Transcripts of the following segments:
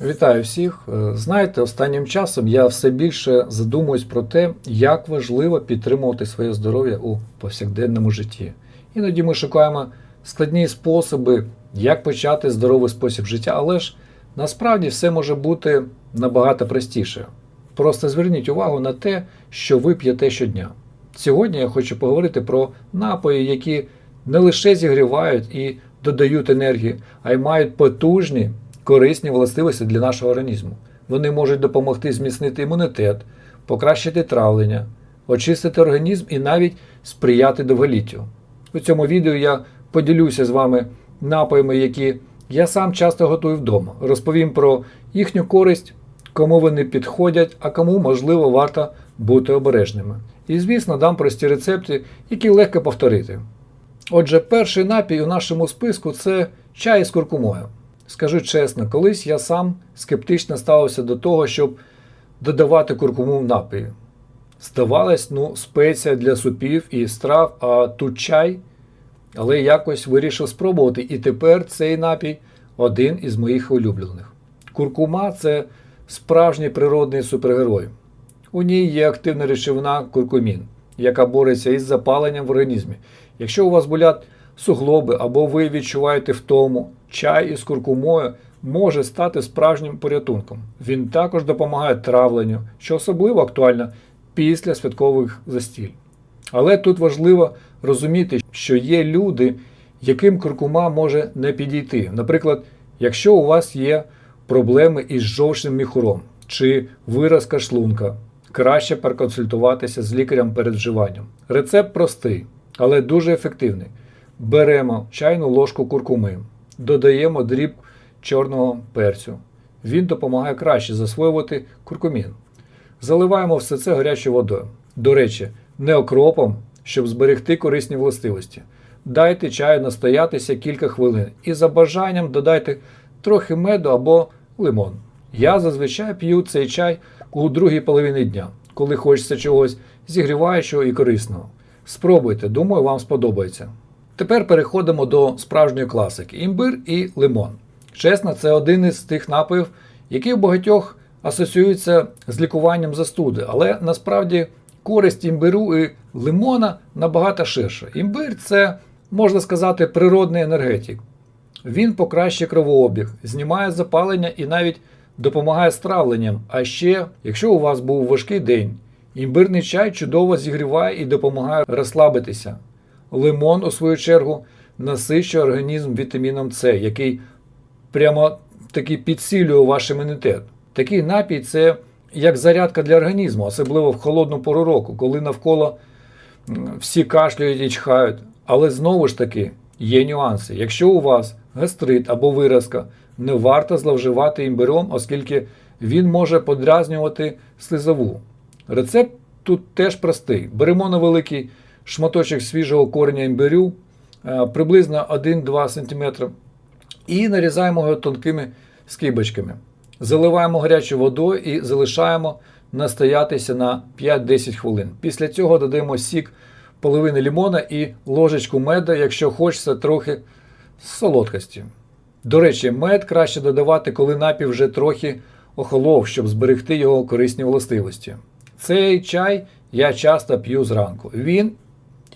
Вітаю всіх. Е, Знаєте, останнім часом я все більше задумуюсь про те, як важливо підтримувати своє здоров'я у повсякденному житті. Іноді ми шукаємо складні способи, як почати здоровий спосіб життя, але ж насправді все може бути набагато простіше. Просто зверніть увагу на те, що ви п'єте щодня. Сьогодні я хочу поговорити про напої, які не лише зігрівають і додають енергії, а й мають потужні корисні властивості для нашого організму. Вони можуть допомогти зміцнити імунітет, покращити травлення, очистити організм і навіть сприяти довголіттю. У цьому відео я поділюся з вами напоями, які я сам часто готую вдома. Розповім про їхню користь, кому вони підходять, а кому, можливо, варто бути обережними. І, звісно, дам прості рецепти, які легко повторити. Отже, перший напій у нашому списку це чай з куркумою. Скажу чесно, колись я сам скептично ставився до того, щоб додавати куркуму в напої. Здавалось, ну, спеція для супів і страв, а тут чай. Але якось вирішив спробувати, і тепер цей напій один із моїх улюблених. Куркума це справжній природний супергерой. У ній є активна речовина куркумін, яка бореться із запаленням в організмі. Якщо у вас болять суглоби або ви відчуваєте втому, чай із куркумою може стати справжнім порятунком. Він також допомагає травленню, що особливо актуально після святкових застіль. Але тут важливо розуміти, що є люди, яким куркума може не підійти. Наприклад, якщо у вас є проблеми із жовчним міхуром чи виразка шлунка, краще проконсультуватися з лікарем перед вживанням. Рецепт простий, але дуже ефективний. Беремо чайну ложку куркуми, додаємо дріб чорного перцю. Він допомагає краще засвоювати куркумін. Заливаємо все це гарячою водою. До речі, не окропом, щоб зберегти корисні властивості. Дайте чаю настоятися кілька хвилин і за бажанням додайте трохи меду або лимон. Я зазвичай п'ю цей чай у другій половині дня, коли хочеться чогось зігріваючого і корисного. Спробуйте, думаю, вам сподобається. Тепер переходимо до справжньої класики: імбир і лимон. Чесно, це один із тих напоїв, який у багатьох асоціюється з лікуванням застуди, але насправді користь імбиру і лимона набагато ширша. Імбир це, можна сказати, природний енергетик. Він покращує кровообіг, знімає запалення і навіть допомагає з травленням. А ще, якщо у вас був важкий день, імбирний чай чудово зігріває і допомагає розслабитися. Лимон, у свою чергу, насичує організм вітаміном С, який прямо таки підсилює ваш імунітет. Такий напій це як зарядка для організму, особливо в холодну пору року, коли навколо всі кашляють і чхають. Але знову ж таки є нюанси. Якщо у вас гастрит або виразка, не варто зловживати імбиром, оскільки він може подразнювати слизову. Рецепт тут теж простий. Беремо невеликий шматочок свіжого кореня імбирю, е, приблизно 1-2 см, і нарізаємо його тонкими скибочками. Заливаємо гарячою водою і залишаємо настоятися на 5-10 хвилин. Після цього додаємо сік половини лімона і ложечку меда, якщо хочеться трохи солодкості. До речі, мед краще додавати, коли напій вже трохи охолов, щоб зберегти його корисні властивості. Цей чай я часто п'ю зранку. Він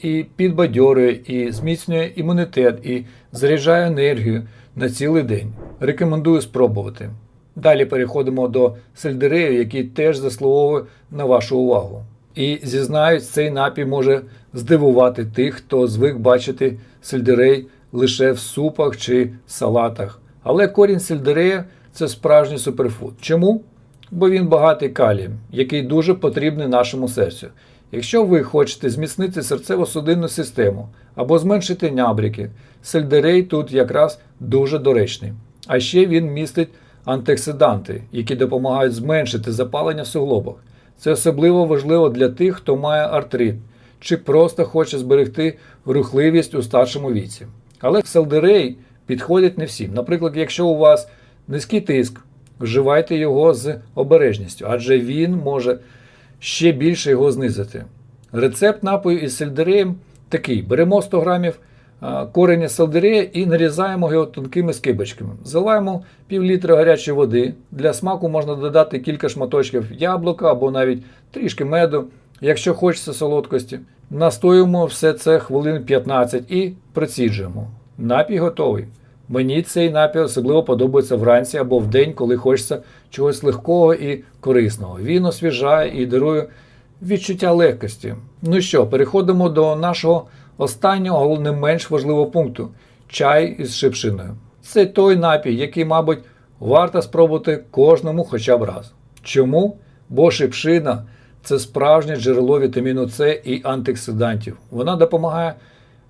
і підбадьорює, і зміцнює імунітет, і заряджає енергію на цілий день. Рекомендую спробувати. Далі переходимо до сельдерею, який теж заслуговує на вашу увагу. І зізнаюсь, цей напій може здивувати тих, хто звик бачити сельдерей лише в супах чи салатах. Але корінь сельдерея це справжній суперфуд. Чому? Бо він багатий калієм, який дуже потрібний нашому серцю. Якщо ви хочете зміцнити серцево-судинну систему або зменшити набряки, сельдерей тут якраз дуже доречний. А ще він містить антиоксиданти, які допомагають зменшити запалення в суглобах. Це особливо важливо для тих, хто має артрит чи просто хоче зберегти рухливість у старшому віці. Але сельдерей підходить не всім. Наприклад, якщо у вас низький тиск, вживайте його з обережністю, адже він може ще більше його знизити. Рецепт напою із сельдереєм такий: беремо 100 грамів а, корення селдерея і нарізаємо його тонкими скибочками. Заливаємо пів літра гарячої води. Для смаку можна додати кілька шматочків яблука або навіть трішки меду, якщо хочеться солодкості. Настоюємо все це хвилин 15 і приціджуємо. Напій готовий. Мені цей напій особливо подобається вранці або вдень, коли хочеться чогось легкого і корисного. Він освіжає і дарує відчуття легкості. Ну що, переходимо до нашого останнього, але не менш важливого пункту чай із шипшиною. Це той напій, який, мабуть, варто спробувати кожному хоча б раз. Чому? Бо шипшина це справжнє джерело вітаміну С і антиоксидантів. Вона допомагає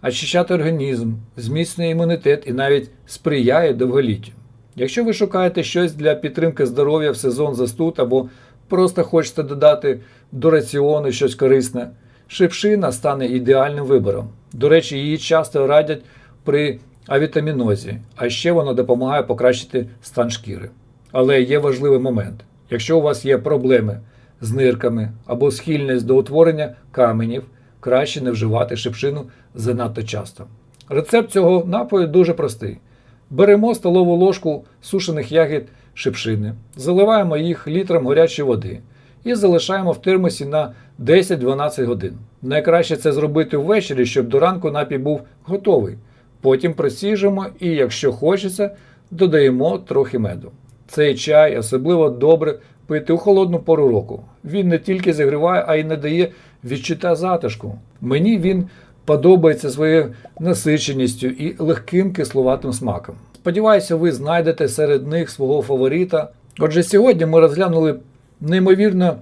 очищати організм, зміцнює імунітет і навіть сприяє довголіттю. Якщо ви шукаєте щось для підтримки здоров'я в сезон застуд або просто хочете додати до раціону щось корисне, шипшина стане ідеальним вибором. До речі, її часто радять при авітамінозі, а ще вона допомагає покращити стан шкіри. Але є важливий момент: якщо у вас є проблеми з нирками або схильність до утворення каменів, краще не вживати шипшину занадто часто. Рецепт цього напою дуже простий. Беремо столову ложку сушених ягід шипшини, заливаємо їх літром гарячої води і залишаємо в термосі на 10-12 годин. Найкраще це зробити ввечері, щоб до ранку напій був готовий. Потім просіжемо і, якщо хочеться, додаємо трохи меду. Цей чай особливо добре пити у холодну пору року. Він не тільки зігріває, а й надає відчуття затишку. Мені він подобається своєю насиченістю і легким кисловатим смаком. Сподіваюся, ви знайдете серед них свого фаворита. Отже, сьогодні ми розглянули неймовірно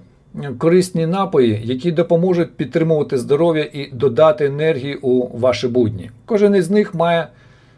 корисні напої, які допоможуть підтримувати здоров'я і додати енергії у ваші будні. Кожен із них має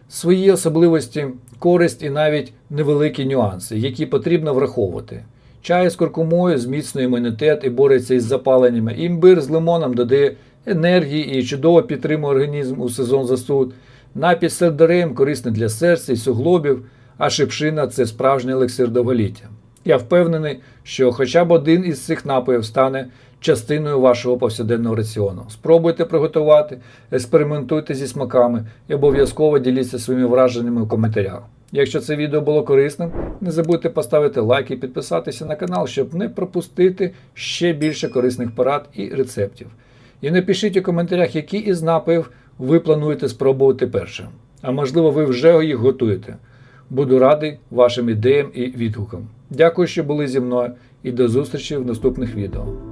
свої особливості, користь і навіть невеликі нюанси, які потрібно враховувати. Чай з куркумою зміцнює імунітет і бореться із запаленнями. Імбир з лимоном додає енергії і чудово підтримує організм у сезон застуд. Напій з сельдереєм корисний для серця і суглобів, а шипшина це справжній елексир довголіття. Я впевнений, що хоча б один із цих напоїв стане частиною вашого повсякденного раціону. Спробуйте приготувати, експериментуйте зі смаками і обов'язково діліться своїми враженнями у коментарях. Якщо це відео було корисним, не забудьте поставити лайк і підписатися на канал, щоб не пропустити ще більше корисних порад і рецептів. І напишіть у коментарях, які із напоїв ви плануєте спробувати першим. А можливо, ви вже їх готуєте. Буду радий вашим ідеям і відгукам. Дякую, що були зі мною, і до зустрічі в наступних відео.